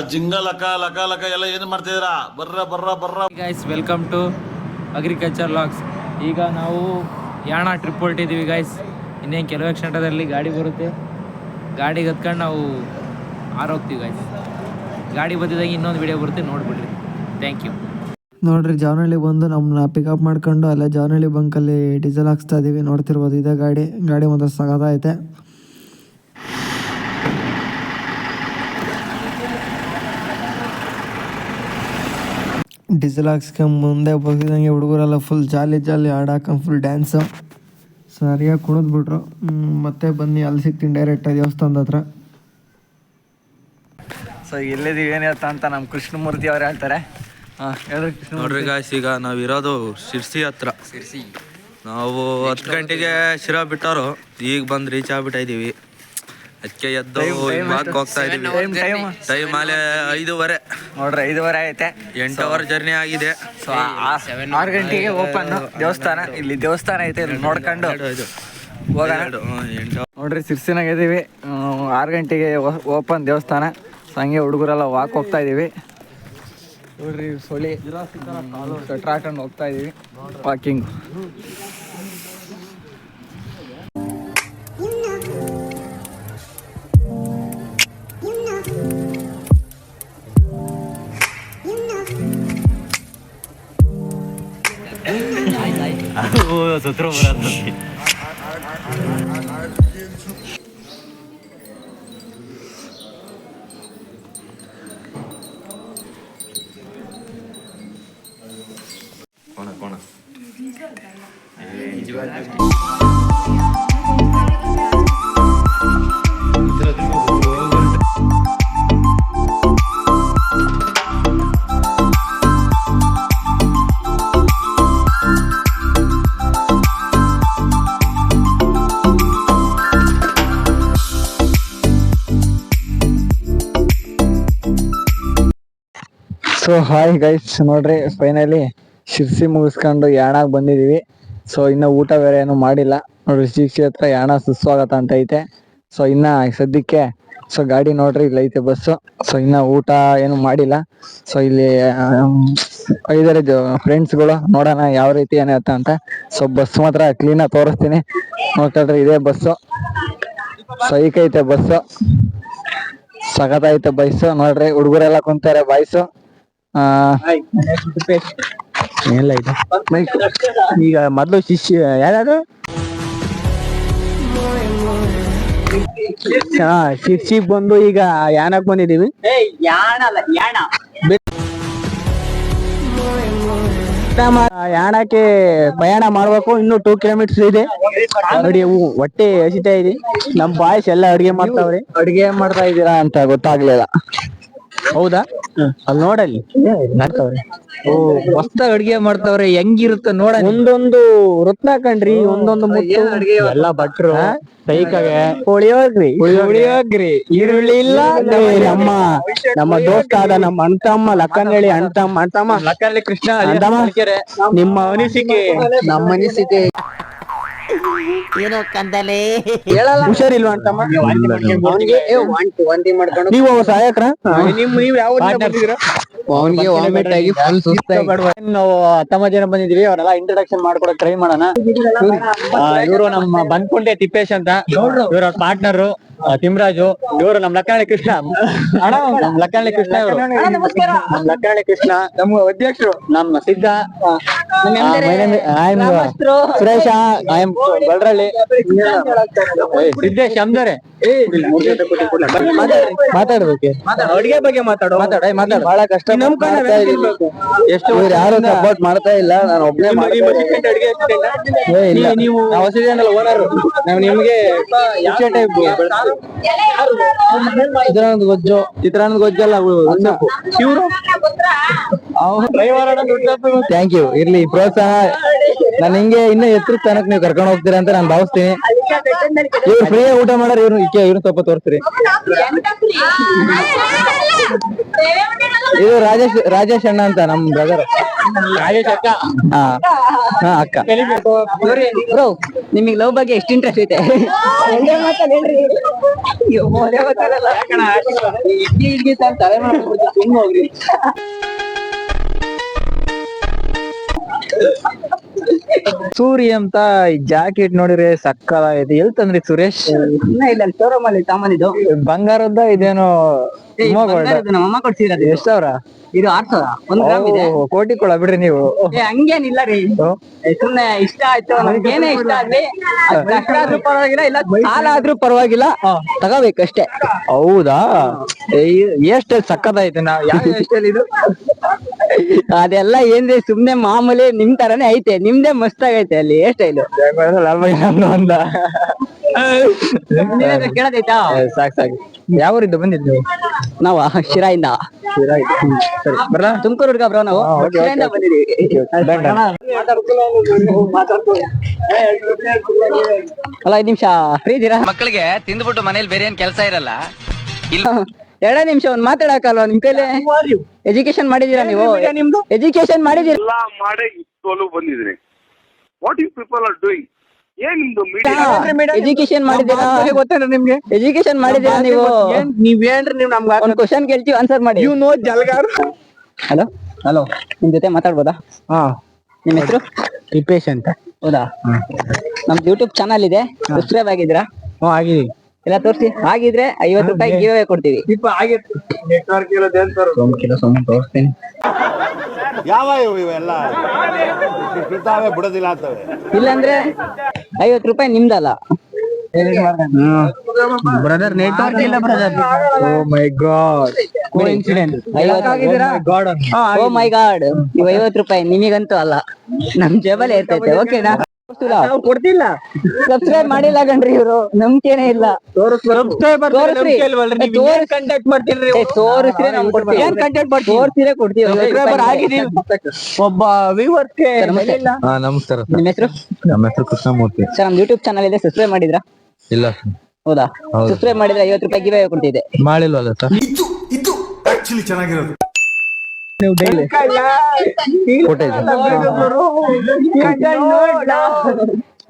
ಆ ಜಿಂಗ ಲಕ ಲಕ ಲಕ ಎಲ್ಲ ಏನು ಮಾಡ್ತಿದ್ದೀರಾ? ಬರ್ರ ಬರ್ರ ಬರ್ರ. Guys welcome to agriculture logs ಈಗ ನಾವು ಯಾಣ ಟ್ರಿಪ್ ಹೊರಟಿದ್ದೀವಿ ಗೈಸ್ ಇನ್ನೇನು ಕೆಲವೇ ಕ್ಷಣದಲ್ಲಿ ಗಾಡಿ ಬರುತ್ತೆ. ಗಾಡಿಗೆ ಹತ್ಕೊಂಡು ನಾವು ಆರೋಗ್ತೀವಿ ಗೈಸ್ ಗಾಡಿ ಬಂದಿದ್ದಾಗ ಇನ್ನೊಂದು ವಿಡಿಯೋ ಬರುತ್ತೆ ನೋಡ್ಬಿಡ್ರಿ. ಥ್ಯಾಂಕ್ ಯು ನೋಡ್ರಿ ಜಾವನಹಳ್ಳಿ ಬಂದು ನಮ್ಮನ್ನ ಪಿಕಪ್ ಮಾಡ್ಕೊಂಡು ಅಲ್ಲೇ ಜಾವನಹಳ್ಳಿ ಬಂಕಲ್ಲಿ ಡೀಸೆಲ್ ಹಾಕ್ಸ್ತಾ ಇದೀವಿ. ನೋಡ್ತಿರ್ಬೋದು ಇದೇ ಗಾಡಿ. ಗಾಡಿ ಮಾತ್ರ ಸಗದ ಐತೆ ಡೀಸೆಲ್ ಹಾಕ್ಸ್ಕೊಂಡು ಮುಂದೆ ಬಗ್ಗಿದಂಗೆ ಹುಡುಗರೆಲ್ಲ ಫುಲ್ ಜಾಲಿ ಜಾಲಿ ಹಾಡು ಫುಲ್ ಡ್ಯಾನ್ಸು ಸರಿಯಾಗಿ ಕುಣಿದ್ಬಿಟ್ರು ಮತ್ತೆ ಬನ್ನಿ ಅಲ್ಲಿ ಸಿಗ್ತೀನಿ ಡೈರೆಕ್ಟ್ ದೇವಸ್ಥಾನದ ಹತ್ರ. ಸೊ ಎಲ್ಲಿದ್ದೀವಿ ಏನಿರುತ್ತೆ ಅಂತ ನಮ್ಮ ಕೃಷ್ಣಮೂರ್ತಿ ಅವ್ರು ಹೇಳ್ತಾರೆ. ನೋಡ್ರಿ ಗಾಯ್ಸ್ ಈಗ ನಾವು ಇರೋದು ಶಿರ್ಸಿ ಹತ್ರ. ಶಿರ್ಸಿ. ನಾವು ಹತ್ತು ಗಂಟೆಗೆ ಶಿರಾ ಬಿಟ್ಟವರು. ಈಗ ಬಂದು ರೀಚ್ ಆಗ್ಬಿಟ್ಟಿದೀವಿ ಅದಕ್ಕೆ ಎದ್ದು ಮಾರ್ಕ್ ಹೋಗ್ತಾ ಇದೀವಿ. ಟೈಮ್ ಟೈಮ್ ಟೈಮ್ ಆಲೆ ಐದೂವರೆ. ನೋಡ್ರಿ ಐದುವರೆ ಐತೆ ಎಂಟು ಅವರ್ ಜರ್ನಿ ಆಗಿದೆ. ಸೊ ಆರು ಗಂಟೆಗೆ ಓಪನ್ ದೇವಸ್ಥಾನ. ಇಲ್ಲಿ ದೇವಸ್ಥಾನ ಐತೆ ನೋಡ್ಕೊಂಡು. ಹೋಗೋಣ. ನೋಡ್ರಿ ಸಿರ್ಸಿನಾಗ ಇದೀವಿ. ಆರು ಗಂಟೆಗೆ ಓಪನ್ ದೇವಸ್ಥಾನ. ಸೊ ಹಂಗೆ ಹುಡುಗರೆಲ್ಲ ವಾಕ್ ಹೋಗ್ತಾ ಇದೀವಿ. ನೋಡ್ರಿ ಸೊಳ್ಳಿ. ಸ್ವೆಟ್ರ್ ಹಾಕೊಂಡು ಹೋಗ್ತಾ ಇದೀವಿ. ವಾಕಿಂಗ್ О, це трохи радий. ಸೊ ಹಾಯ್ ಗೈಸ್ ನೋಡ್ರಿ ಫೈನಲಿ ಶಿರ್ಸಿ ಮುಗಿಸ್ಕೊಂಡು ಯಾಣಾಗ ಬಂದಿದೀವಿ. ಸೊ ಇನ್ನ ಊಟ ಬೇರೆ ಏನು ಮಾಡಿಲ್ಲ. ನೋಡ್ರಿ, ಶಿರ್ಸಿ ಹತ್ರ ಯಾಣ ಸುಸ್ವಾಗತ ಅಂತ ಐತೆ. ಸೊ ಇನ್ನ ಸದ್ಯಕ್ಕೆ ಸೊ ಗಾಡಿ ನೋಡ್ರಿ, ಇಲ್ಲಿ ಐತೆ ಬಸ್ಸು ಸೊ ಇನ್ನ ಊಟ ಏನು ಮಾಡಿಲ್ಲ. ಸೊ ಇಲ್ಲಿ ಐದಾರು ಫ್ರೆಂಡ್ಸ್ಗಳು ನೋಡೋಣ ಯಾವ ರೀತಿ ಏನಾಯ್ತ ಅಂತ. ಸೊ ಬಸ್ ಮಾತ್ರ ಕ್ಲೀನ್ ಆಗಿ ತೋರಿಸ್ತೀನಿ. ನೋಡ್ತಾ ಇದೇ ಬಸ್ಸು ಸೊ ಐತೆ ಬಸ್ಸು ಸಖತ್ ಐತೆ ಬೈಸು ನೋಡ್ರಿ, ಹುಡುಗರೆಲ್ಲ ಕುಂತಾರೆ ಬಾಯ್ಸು ಆ ಎಲ್ಲ ಇದೆ. ಮೈಕ್ ಈಗ ಮೊದಲು ಶಿಷ್ಯ ಯಾರು ಹಾ ಶಿರ್ಸಿಗ್ ಬಂದು ಈಗ ಯಾನಕ್ ಬಂದಿದೀವಿ ಯಾಣಕ್ಕೆ ಪ್ರಯಾಣ ಮಾಡ್ಬೇಕು ಇನ್ನು ಟೂ ಕಿಲೋಮೀಟರ್ಸ್ ಇದೆ. ನೋಡಿ ಹೊಟ್ಟೆ ಹಸಿತಾ ಇದೆ. ನಮ್ ಬಾಯ್ಸ್ ಎಲ್ಲ ಅಡಿಗೆ ಮಾಡ್ತಾವ್ರಿ. ಅಡಿಗೆ ಮಾಡ್ತಾ ಇದೀರಾ ಅಂತ ಗೊತ್ತಾಗ್ಲಿಲ್ಲ. ಹೌದಾ? ಅಲ್ಲಿ ನೋಡಲ್ಲಿ. ಓ ಹೊಸ್ದಾಗ್ ಅಡ್ಗೆ ಮಾಡ್ತಾವ್ರೆ. ಹೆಂಗಿರುತ್ತ ನೋಡ ಒಂದೊಂದು ರತ್ನ ಕಣ್ರಿ ಒಂದೊಂದು ಮುತ್ತು. ಎಲ್ಲ ಭಟ್ರು ಕೈಕಾಗೆ ಉಳಿಯೋಗ್ರಿ ಉಳಿಯೋಗ್ರಿ ಈರುಳ್ಳಿ ಇಲ್ಲ ನಮ್ಮ ನಮ್ಮ ದೋಸ್ತ ಆದ ನಮ್ಮ ಅಣ್ತಮ್ಮ ಲಕ್ಕನಹಳ್ಳಿ ಅಣ್ತಮ್ಮ ಅಣ್ತಮ್ಮ ಲಕ್ಕನಹಳ್ಳಿ ಕೃಷ್ಣ ನಿಮ್ಮ ಅನಿಸಿಕೆ. ನಮ್ಮ ಅನಿಸಿಕೆ. ಏನೋ ಕಂದಲೆ. ಹುಷಾರಿಲ್ವಾ ಅಂತಮ್ಮ? ನೀವು ಅವ ಸಹಾಯಕರ? ನಿಮ್ ನೀವ್ ಯಾವ ಅವನಿಗೆ ವಾಮಿಟ್ ಆಗಿ ಫುಲ್ ಸುಸ್ತಾಗಿ ನಾವು ಹತ್ತೊಂಬತ್ತು ಜನ ಬಂದಿದೀವಿ ಅವರೆಲ್ಲ ಇಂಟ್ರಡಕ್ಷನ್ ಮಾಡ್ಕೊಡಕ್ ಟ್ರೈ ಮಾಡೋಣ. ಇವರು ನಮ್ಮ ಬಂದ್ಕೊಂಡೆ ತಿಪ್ಪೇಶ್ ಅಂತ. ಇವ್ರ ಪಾರ್ಟ್ನರ್ ತಿಮ್ರಾಜು. ಇವರು ನಮ್ ಲಕ್ಕನಹಳ್ಳಿ ಕೃಷ್ಣ. ನಮ್ ಲಕ್ಕನಹಳ್ಳಿ ಕೃಷ್ಣ ಇವರು. ನಮ್ ಲಕ್ಕನಹಳ್ಳಿ ಕೃಷ್ಣ. ನಮ್ಮ ಅಧ್ಯಕ್ಷರು. ನಮ್ಮ ಸಿದ್ಧ. ಸುರೇಶ. ಐ ಎಂ ಬಲ್ರಳ್ಳಿ ಸಿದ್ದೇಶ್ ಅಮ್ದವ್ರೆ ಮಾತಾಡ್ಬೇಕು ಅಡಿಗೆ ಬಗ್ಗೆ ಮಾತಾಡೋ. ಮಾತಾಡ ಮಾತಾಡ. ಬಹಳ ಕಷ್ಟ ಎಷ್ಟು ಯಾರು ಸಪೋರ್ಟ್ ಮಾಡ್ತಾ ಇಲ್ಲ ನಾನು ಒಬ್ಬನೇ ಇಲ್ಲ. ನೀವು ಓನರ್ ನಾವು ನಿಮ್ಗೆ ಚಿತ್ರಾನಂದ ಗೊಜ್ಜು. ಚಿತ್ರಾನಂದ ಗೊಜ್ಜಲ್ಲ ಇವರು. ಥ್ಯಾಂಕ್ ಯು ಇರ್ಲಿ ಪ್ರೋತ್ಸಾಹ. ನಾನು ಹಿಂಗೆ ಇನ್ನ ಎತ್ತರ ತನಕ ನೀವು ಕರ್ಕೊಂಡು ಹೋಗ್ತೀರಾ ಅಂತ ನಾನು ಭಾವಿಸ್ತೀನಿ. ಇವ್ರು ಫ್ರೀ ಊಟ ಮಾಡಾರ ಇವ್ರು ಇಕ್ಕೆ ಇವ್ರು ಸ್ವಲ್ಪ ತೋರಿಸ್ರಿ. ಇದು ರಾಜೇಶ್ ರಾಜೇಶ್ ಅಣ್ಣ ಅಂತ ನಮ್ ಬ್ರದರ್ ರಾಜೇಶ್ ಅಕ್ಕ. ಹಾ. ಹಾ ಅಕ್ಕ. ಬ್ರೋ ನಿಮಗೆ ಲವ್ ಬಗ್ಗೆ ಎಷ್ಟು ಇಂಟ್ರೆಸ್ಟ್ ಐತೆ? ಹೋಗ್ರಿ ಸೂರಿ ಅಂತ ಜಾಕೆಟ್ ನೋಡಿದ್ರೆ ಇದೆ. ಎಲ್ ತಂದ್ರಿ ಸುರೇಶ್? ಇಲ್ಲ ಶೋರೂಮ್ ಅಲ್ಲಿ ಸಾಮಾನಿದು ಬಂಗಾರದ್ದ ಇದೇನೋ ನಮ್ಮ ಕೊಡ್ಸಿರೋದು ಇದು. ಎಷ್ಟ್ ಸಾವಿರ? ಇದು ಆರ್ ಸಾವಿರ. ಒಂದ್ ಗ್ರಾಮ್ ಇದೆ. ಕೋಟಿ ಕೊಡ ಬಿಡ್ರಿ ನೀವು. ಏ ಹಂಗೇನಿಲ್ಲ ರೀ. ಸುಮ್ನೆ ಇಷ್ಟ ಆಯ್ತು. ನಮ್ಗೇನೇ ಇಷ್ಟ ಆಗ್ಲಿ. ಅದ್ ಕಷ್ಟ ಆದ್ರೂ ಪರವಾಗಿಲ್ಲ ಇಲ್ಲ ಸಾಲ ಆದ್ರೂ ಪರವಾಗಿಲ್ಲ. ತಗೋಬೇಕಷ್ಟೇ. ಹೌದಾ? ಎಷ್ಟು ಸಕ್ಕದಾಯ್ತು ನಾವ್ ಯಾವ ಇದು? ಅದೆಲ್ಲ ಏನ್ರಿ ಸುಮ್ನೆ ಮಾಮೂಲಿ ನಿಮ್ ತರಾನೇ ಐತೆ ನಿಮ್ದೇ ಮಸ್ತ್ ಆಗೈತೆ ಅಲ್ಲಿ ಏ ಸ್ಟೈಲ್ ಅಂದ ಕೇಳದೈತಾ? ಸಾಕ್ ಸಾಕ್. ಯಾವ ಊರಿದ್ದು ಬಂದಿದ್ದು ನೀವು? ಶಿರಾಯಿಂದ. ಸರಿ. ತುಮಕೂರು ಹುಡುಗ ಬ್ರೋ ನಾವು. ಶಿರಾಯಿಂದ. ಅಲ್ಲ ಐದ್ ನಿಮಿಷ ಫ್ರೀ ಇದೀರಾ ಮಕ್ಕಳಿಗೆ ತಿಂದ್ಬಿಟ್ಟು ಮನೇಲಿ ಬೇರೆ ಏನ್ ಕೆಲಸ ಇರಲ್ಲ. ಎರಡೇ ನಿಮಿಷ ಒಂದ್ ಮಾತಾಡಕಲ್ವಾ ನಿಮ್ ಕೈಲಿ? ಎಜುಕೇಶನ್ ಮಾಡಿದೀರಾ ನೀವು? ಎಜುಕೇಶನ್ ಮಾಡಿದೀರಾ ಎಲ್ಲ ಮಾಡಿ ಸೋಲು ಬಂದಿದ್ರಿ what you people are doing ಏನ್ ನಿಮ್ದು ಮೀಡಿಯಾ ಎಜುಕೇಶನ್ ಮಾಡಿದೀರಾ ಗೊತ್ತೇನ ನಿಮ್ಗೆ. ಎಜುಕೇಶನ್ ಮಾಡಿದೀರಾ ನೀವು? ನೀವ್ ಏನ್ರಿ ನೀವು ನಮ್ಗೆ ಒಂದ್ ಕ್ವಶನ್ ಕೇಳ್ತೀವಿ ಆನ್ಸರ್ ಮಾಡಿ. ನೀವು ನೋ ಜಲ್ಗಾರ್? ಹಲೋ ಹಲೋ ನಿಮ್ ಜೊತೆ ಮಾತಾಡ್ಬೋದಾ? ಹಾ. ನಿಮ್ ಹೆಸರು? ರಿಪೇಶ್ ಅಂತ. ಹೌದಾ? ನಮ್ದು ಯೂಟ್ಯೂಬ್ ಚಾನಲ್ ಇದೆ. ಸಬ್ಸ್ಕ್ರೈಬ್ ಆಗಿದ್ದೀರಾ? ಹ್ಞೂ ಆಗಿದೀವಿ ಎಲ್ಲ ತೋರಿಸಿ? ಆಗಿದ್ರೆ ಐವತ್ತು ರೂಪಾಯಿ ಗಿವ್ ಕೊಡ್ತೀವಿ. ಇಪ್ಪ ಆಗಿತ್ತು ನೆಟ್ವರ್ಕ್ ಇರೋದು ಒಂದು ಕಿಲೋ ಸುಮ್ಮನೆ ತೋರಿಸ್ತೀನಿ. ಯಾವ ಇವು ಇವೆಲ್ಲ? ಬಿಡ್ತಾವೆ ಬಿಡೋದಿಲ್ಲ ಅಂತವೆ. ಇಲ್ಲಾಂದ್ರೆ ಐವತ್ತು ರೂಪಾಯಿ ನಿಮ್ದಲ್ಲ. ಬ್ರದರ್ ನೆಟ್ವರ್ಕ್ ಇಲ್ಲ brother oh my god coincident god oh my god ಇವ ಐವತ್ತು ರೂಪಾಯಿ. ನಿಮಗಂತೂ ಅಲ್ಲ. ನಮ್ ಜೇಬಲ್ ಇರ್ತೈತೆ. ಓಕೆನಾ ಕೊಡ್ತಿಲ್ಲ. ಸಬ್ಸ್ಕ್ರೈಬ್ ಮಾಡಿಲ್ಲ ಕಣ್ರಿ ಇವರು. ನಂಬಿಕೆನೇ ಇಲ್ಲ. ತೋರಿಸ್ರಿ. ಮಾಡ್ತೀರಿ ತೋರಿಸ್ರೆ ನಮ್ಗ್ ಕೊಡ್ತೀವಿ. ಏನ್ ಕಂಟೆಂಟ್ ಮಾಡ್ತೀವಿ ತೋರಿಸಿದ್ರೆ ಕೊಡ್ತೀವಿ. ಸಬ್ಸ್ಕ್ರೈಬರ್ ಆಗಿದೀವಿ ಒಬ್ಬ. ಹಾ ನಮಸ್ಕಾರ ನಿಮ್ಮ ಹೆಸರು? ನಮ್ಮ ಹೆಸರು ಕೃಷ್ಣಮೂರ್ತಿ. ಸರ್ ನಮ್ ಯೂಟ್ಯೂಬ್ ಚಾನಲ್ ಇದೆ. ಸಬ್ಸ್ಕ್ರೈಬ್ ಮಾಡಿದ್ರಾ? ಇಲ್ಲ ಹೌದಾ? ಸಬ್ಸ್ಕ್ರೈಬ್ ಮಾಡಿದ್ರೆ ಐವತ್ತು ರೂಪಾಯಿ ಗಿವೆ ಕೊಡ್ತಿದ್ದೆ. ಮಾಡಿಲ್ವಲ್ಲ ಸರ್?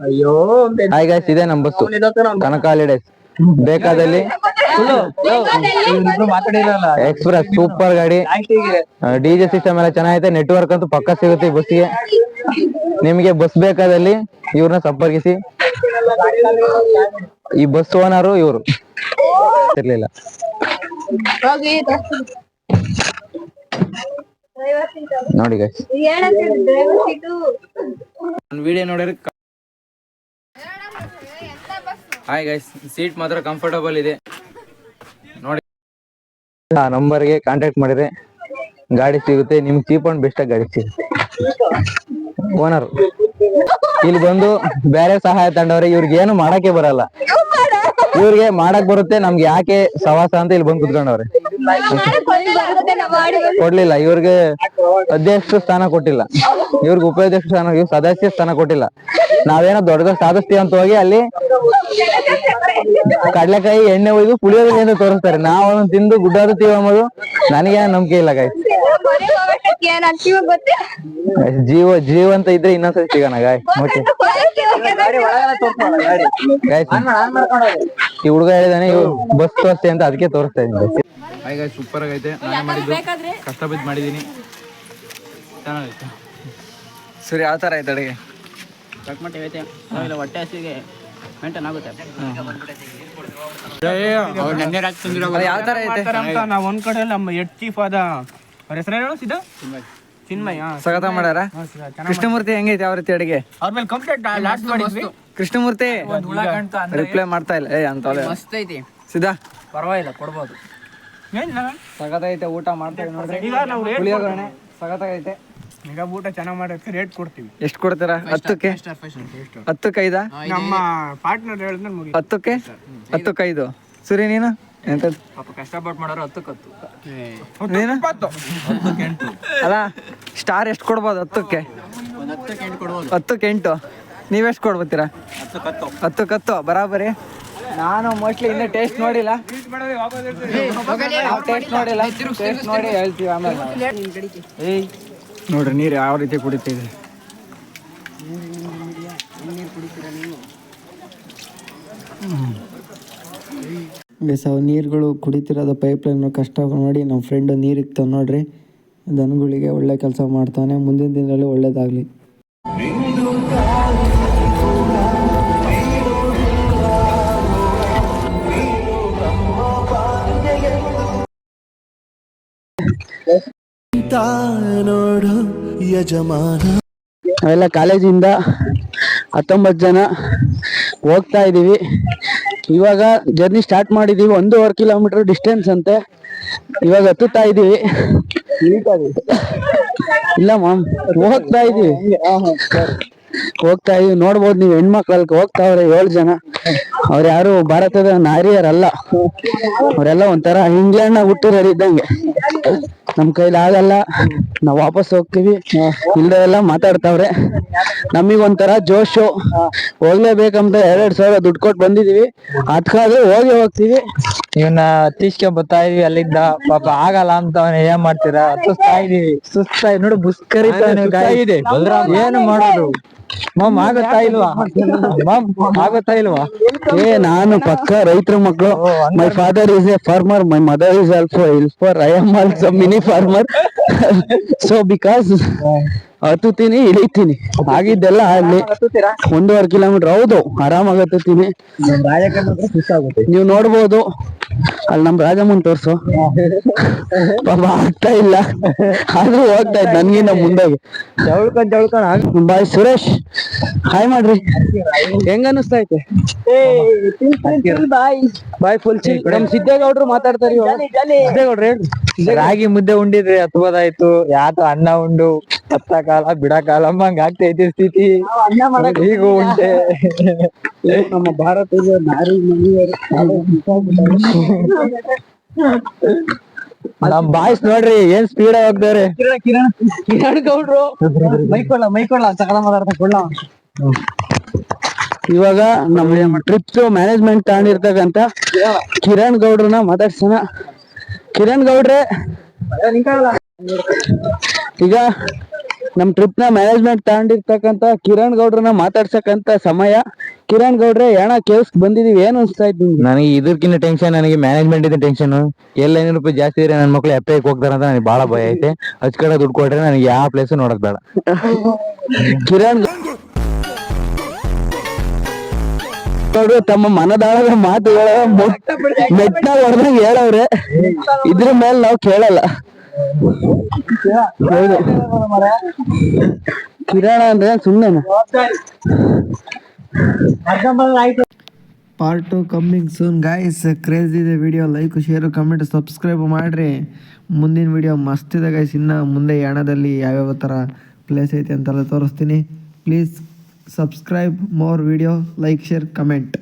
ಅಯ್ಯೋ ಹಾಯ್ ಗಾಯ್ಸ್ ಇದೆ ನಮ್ಮ ಬಸ್ಸು. ಕನಕ ಹಾಲಿಡೇಸ್ ಬೇಕಾದಲ್ಲಿ? ಎಕ್ಸ್ಪ್ರೆಸ್ ಸೂಪರ್ ಗಾಡಿ. ಡಿಜೆ ಸಿಸ್ಟಮ್ ಎಲ್ಲ ಚೆನ್ನಾಗೈತೆ. ನೆಟ್ವರ್ಕ್ ಅಂತೂ ಪಕ್ಕ ಸಿಗುತ್ತೆ ಈ ಬಸ್ಸಿಗೆ. ನಿಮಗೆ ಬಸ್ ಬೇಕಾದಲ್ಲಿ ಇವ್ರನ್ನ ಸಂಪರ್ಕಿಸಿ. ಈ ಬಸ್ ಓನರು ಇವರು. ಇರ್ಲಿಲ್ಲ. ನೋಡಿ ಗೈಸ್ ಒಂದು ವಿಡಿಯೋ ನೋಡಿದ್ರೆ ಹಾಯ್ ಗೈಸ್ ಸೀಟ್ ಮಾತ್ರ ಕಂಫರ್ಟಬಲ್ ಇದೆ. ನೋಡಿ. ಆ ನಂಬರ್ಗೆ ಕಾಂಟ್ಯಾಕ್ಟ್ ಮಾಡಿದ್ರೆ ಗಾಡಿ ಸಿಗುತ್ತೆ. ನಿಮ್ಗೆ ಚೀಪ್ ಅಂಡ್ ಬೆಸ್ಟ್ ಗಾಡಿ ಸಿಗುತ್ತೆ. ಓನರ್ ಇಲ್ಲಿ ಬಂದು ಬೇರೆ ಸಹಾಯ ತಂಡವ್ರೆ ಇವ್ರಿಗೆ ಏನು ಮಾಡಕ್ಕೆ ಬರಲ್ಲ. ಇವ್ರಿಗೆ ಮಾಡಕ್ ಬರುತ್ತೆ ನಮ್ಗೆ ಯಾಕೆ ಸವಾಸ ಅಂತ ಇಲ್ಲಿ ಬಂದು ಕುತ್ಕೊಂಡವ್ರೆ. ಕೊಡ್ಲಿಲ್ಲ ಇವ್ರಿಗೆ ಅಧ್ಯಕ್ಷ ಸ್ಥಾನ ಕೊಟ್ಟಿಲ್ಲ. ಇವ್ರಿಗೆ ಉಪಾಧ್ಯಕ್ಷ ಸ್ಥಾನ ಸದಸ್ಯ ಸ್ಥಾನ ಕೊಟ್ಟಿಲ್ಲ. ನಾವೇನೋ ದೊಡ್ಡದ ಸಾಧಿಸ್ತೀವಿ ಅಂತ ಹೋಗಿ ಅಲ್ಲಿ ಕಡ್ಲೆಕಾಯಿ ಎಣ್ಣೆ ಒಯ್ದು ಅಂತ ತೋರಿಸ್ತಾರೆ. ನಾವು ಅದನ್ನ ತಿಂದು ಗುಡ್ಡಾಡುತ್ತೀವಿ ಅನ್ನೋದು ನನಗೆ ನಂಬಿಕೆ ಇಲ್ಲ ಗಾಯ್ ಜೀವ, ಜೀವಂತ ಇದ್ರೆ ಇನ್ನೊಂದ್ಸರಿ ಸಿಗೋಣ ಗಾಯ್ ಓಕೆ ಈ ಹುಡುಗ ಹೇಳಿದಾನೆ ಬಸ್ ತೋರಿಸ್ತೆ ಅಂತ ಅದಕ್ಕೆ ತೋರಿಸ್ತಾ ಇದ್ದೀನಿ. ಸೂಪರ್ ಆಗೈತೆ. ಕಷ್ಟ ಬಿದ್ದು ಮಾಡಿದ್ದೀನಿ ಚೆನ್ನಾಗೈತೆ. ಸರಿ ಯಾವ ಥರ ಆಯ್ತು ಅಡುಗೆ. ಹೊಟ್ಟೆ ಹಸಿಗೆ ಮೇಂಟೈನ್ ಆಗುತ್ತೆ. ಯಾವ ಥರ ಐತೆ? ನಾವು ಒಂದ್ ಕಡೆ ನಮ್ಮ ಹೆಡ್ ಚೀಫ್ ಆದ ಅವ್ರ ಹೆಸರು ಹೇಳು ಸಿದ್ಧ ಚಿನ್ಮಯ. ಸ್ವಾಗತ ಮಾಡ್ಯಾರ. ಕೃಷ್ಣಮೂರ್ತಿ ಹೆಂಗೈತೆ ಯಾವ ರೀತಿ ಅಡುಗೆ? ಅವ್ರ ಮೇಲೆ ಕಂಪ್ಲೇಂಟ್ ಲಾಸ್ಟ್ ಮಾಡಿದ್ವಿ. ಕೃಷ್ಣಮೂರ್ತಿ ರಿಪ್ಲೈ ಮಾಡ್ತಾ ಇಲ್ಲ. ಏ ಅಂತ ಮಸ್ತ್ ಐತಿ. ಸಿದ್ಧಾ? ಪರವಾಗಿಲ್ಲ ಕೊಡ್ಬೋದು. ಏನ್ ಐತೆ ಊಟ ಮಾಡ್ತಾ ನೋಡ್ರಿ. ಸಗತಾಗೈತೆ ಈಗ ಊಟ ಚೆನ್ನಾಗಿ ಮಾಡೋದಕ್ಕೆ ರೇಟ್ ಕೊಡ್ತೀವಿ. ಎಷ್ಟು ಕೊಡ್ತೀರಾ? ಹತ್ತಕ್ಕೆ? ಹತ್ತಕ್ಕೆ ಐದಾ ನಮ್ಮ ಪಾರ್ಟ್ನರ್ ಹೇಳಿದ್ರೆ ಮುಗಿ ಹತ್ತಕ್ಕೆ? ಹತ್ತಕ್ಕೆ ಐದು ಸುರಿ ನೀನು? ಎಂತ? ಕಷ್ಟಪಟ್ಟು ಮಾಡೋರು ಹತ್ತು ಕತ್ತು ನೀನು? ಅಲ್ಲ ಸ್ಟಾರ್ ಎಷ್ಟು ಕೊಡ್ಬೋದು ಹತ್ತಕ್ಕೆ? ಹತ್ತಕ್ಕೆ ಎಂಟು ನೀವೆಷ್ಟು ಕೊಡ್ಬೋತೀರಾ ಹತ್ತಕ್ಕೆ ಹತ್ತು ಬರಾಬರಿ. ನಾನು ಮೋಸ್ಟ್ಲಿ ಇನ್ನೂ ಟೇಸ್ಟ್ ನೋಡಿಲ್ಲ. ಟೇಸ್ಟ್ ನೋಡಿಲ್ಲ. ಟೇಸ್ಟ್ ನೋಡಿ ಹೇಳ್ತೀವಿ ಆಮೇಲೆ. ನೋಡ್ರಿ ನೀರು ಯಾವ ರೀತಿ ಕುಡಿತಿದೆ ಬೇಸಾವ ನೀರುಗಳು ಕುಡಿತಿರೋದು ಪೈಪ್ಲೈನ್ ಕಷ್ಟ ನೋಡಿ ನಮ್ಮ ಫ್ರೆಂಡು ನೀರಿಗೆ ನೋಡ್ರಿ. ದನಗಳಿಗೆ ಒಳ್ಳೆ ಕೆಲಸ ಮಾಡ್ತಾನೆ ಮುಂದಿನ ದಿನದಲ್ಲಿ ಒಳ್ಳೇದಾಗಲಿ. ನಾವೆಲ್ಲ ಕಾಲೇಜಿಂದ ಹತ್ತೊಂಬತ್ತು ಜನ ಹೋಗ್ತಾ ಇದ್ದೀವಿ ಇವಾಗ ಜರ್ನಿ ಸ್ಟಾರ್ಟ್ ಮಾಡಿದ್ದೀವಿ ಒಂದೂವರೆ ಕಿಲೋಮೀಟರ್ ಡಿಸ್ಟೆನ್ಸ್ ಅಂತೆ. ಇವಾಗ ಹತ್ತುತ್ತಾ ಇದ್ದೀವಿ ಇಲ್ಲ ಮಾಮ್ ಹೋಗ್ತಾ ಇದೀವಿ. ಹೋಗ್ತಾ ಇದೀವಿ. ನೋಡ್ಬೋದು ನೀವು ಹೆಣ್ಮಕ್ಳಲ್ಲಿ ಹೋಗ್ತಾವ್ರೆ ಏಳು ಜನ. ಅವ್ರು ಯಾರು ಭಾರತದ ನಾರಿಯರಲ್ಲ. ಅವರೆಲ್ಲ ಒಂಥರ ಇಂಗ್ಲೆಂಡ್ನಾಗ ಹುಟ್ಟಿರೋರು ಇದ್ದಂಗೆ ನಮ್ ಕೈಲಿ ಆಗಲ್ಲ. ನಾವ್ ವಾಪಸ್ ಹೋಗ್ತೀವಿ. ಇಲ್ದೆ ಎಲ್ಲ ಮಾತಾಡ್ತಾವ್ರೆ. ನಮಗ್ ಒಂಥರ ಜೋಶು. ಹೋಗ್ಲೇಬೇಕಂತ ಎರಡ್ ಸಾವಿರ ದುಡ್ಡು ಕೊಟ್ಟು ಬಂದಿದೀವಿ. ಅದ್ಕಾದ್ರೆ ಹೋಗಿ ಹೋಗ್ತೀವಿ. ಇವನ್ನ ಹತ್ತಿಸ್ಕೊಂಡ್ ಬರ್ತಾ ಇದೀವಿ ಅಲ್ಲಿಂದ. ಪಾಪ ಆಗಲ್ಲ ಅಂತ ಅವನ ಏನ್ ಮಾಡ್ತೀರಾ? ಸುಸ್ತಾ ಇದೀವಿ. ಸುಸ್ತಾ ನೋಡಿ ಬುಸ್ಕರಿತಾನೆ ಏನು ಮಾಡೋದು? ಮಮ್ ಆಗತ್ತಾ ಇಲ್ವಾ? ಮಮ್ ಆಗತ್ತಾ ಇಲ್ವಾ? ಏ ನಾನು ಪಕ್ಕ ರೈತರ ಮಕ್ಕಳು my father is a farmer my mother is also for I am also mini farmer so because ಹತ್ತುತ್ತೀನಿ ಇಳಿತೀನಿ. ಆಗಿದ್ದೆಲ್ಲ ಅಲ್ಲಿ ಒಂದೂವರೆ ಕಿಲೋಮೀಟರ್ ಹೌದು ಆರಾಮಾಗಿ ಹತ್ತುತ್ತೀನಿ. ನೀವು ನೋಡ್ಬೋದು ಅಲ್ಲಿ ನಮ್ ರಾಜಮ್ಮನ್ ತೋರ್ಸು. ಪಾಪ ಆಗ್ತಾ ಇಲ್ಲ. ಆದ್ರೂ ಹೋಗ್ತಾ ಇದ್ ನನ್ಗಿನ್ನ ಮುಂದೋಗಿ. ಜವಳ್ಕೊಂಡ್ ಜವಳ್ಕೊಂಡ್ ಬಾಯ್ ಸುರೇಶ್ ಹಾಯ್ ಮಾಡ್ರಿ. ಹೆಂಗ ಅನಿಸ್ತಾ ಐತೆ? ಬಾಯ್. ಫುಲ್ ನಮ್ ಸಿದ್ದೇಗೌಡ್ರು ಮಾತಾಡ್ತಾರ ಸಿದ್ದೇಗೌಡ್ರಿ ರಾಗಿ ಮುದ್ದೆ ಉಂಡಿದ್ರೆ ಹತ್ಬೋದಾಯ್ತು ಯಾತ ಅನ್ನ ಉಂಡು ಹತ್ತ ಕಾಲ ಬಿಡ ಕಾಲ ಹಂಗ ಆಗ್ತೈತಿ ಸ್ಥಿತಿ. ಈಗ ಉಂಟೆ. ನಮ್ಮ ಭಾರತದ ನಾರಿ ನಮ್ ಬಾಯ್ಸ್ ನೋಡ್ರಿ ಏನ್ ಸ್ಪೀಡ್ ಹೋಗ್ತಾರೆ ಕಿರಣ್ ಗೌಡ್ರು. ಮೈಕೊಳ್ಳ ಮೈಕೊಳ್ಳ ಸಕಲ ಮಾತಾಡ್ತಾ ಇವಾಗ ನಮ್ಮ ಟ್ರಿಪ್ ಮ್ಯಾನೇಜ್ಮೆಂಟ್ ತಗೊಂಡಿರ್ತಕ್ಕಂತ ಕಿರಣ್ ಗೌಡ್ರನ್ನ ಮಾತಾಡ್ಸೋಣ. ಕಿರಣ್ ಗೌಡ್ರೆ ಈಗ ನಮ್ ಟ್ರಿಪ್ನ ಮ್ಯಾನೇಜ್ಮೆಂಟ್ ತಗೊಂಡಿರ್ತಕ್ಕಂತ ಕಿರಣ್ ಗೌಡ್ರನ್ನ ಮಾತಾಡ್ಸಕಂತ ಸಮಯ. ಕಿರಣ್ ಗೌಡ್ರೆ ಏನ ಕೇಸ್ ಬಂದಿದೀವಿ. ಏನ್ ಅನ್ಸ್ತಾ ಇತ್ತು ನಿಮ್ಗೆ? ನನಗೆ ಇದಕ್ಕಿಂತ ಟೆನ್ಷನ್ ನನಗೆ ಮ್ಯಾನೇಜ್ಮೆಂಟ್ ಇದೆ ಟೆನ್ಷನ್ ಎಲ್ಲ ಐನೂರು ರೂಪಾಯಿ ಜಾಸ್ತಿ ಇದ್ರೆ ನನ್ನ ಮಕ್ಳು ಎಪ್ಪೈಕ್ ಹೋಗ್ತಾರ ಅಂತ ನನಗೆ ಬಹಳ ಭಯ ಐತೆ. ಹಚ್ ಕಡೆ ದುಡ್ಡು ಕೊಟ್ರೆ ನನಗೆ ಯಾವ ಪ್ಲೇಸ್ ನೋಡೋದ್ ಬೇಡ. ಕಿರಣ್ ಗೌಡ್ರು ತಮ್ಮ ಮನದಾಳದ ಮಾತುಗಳ ಮೆಟ್ಟ ಹೊಡೆದಂಗ ಹೇಳವ್ರೆ. ಇದ್ರ ಮೇಲೆ ನಾವು ಕೇಳಲ್ಲ. ಕಿರಣ ಅಂದ್ರೆ ಸುಮ್ಮನೆ part two coming soon guys craze ಇದೆ video like share comment subscribe ಮಾಡ್ರಿ. ಮುಂದಿನ ವಿಡಿಯೋ ಮಸ್ತ್ ಇದೆ ಗೈಸ್ ಇನ್ನ ಮುಂದೆ ಯಾಣದಲ್ಲಿ ಯಾವ್ಯಾವ ಥರ ಪ್ಲೇಸ್ ಐತೆ ಅಂತೆಲ್ಲ ತೋರಿಸ್ತೀನಿ. Please subscribe more video like share comment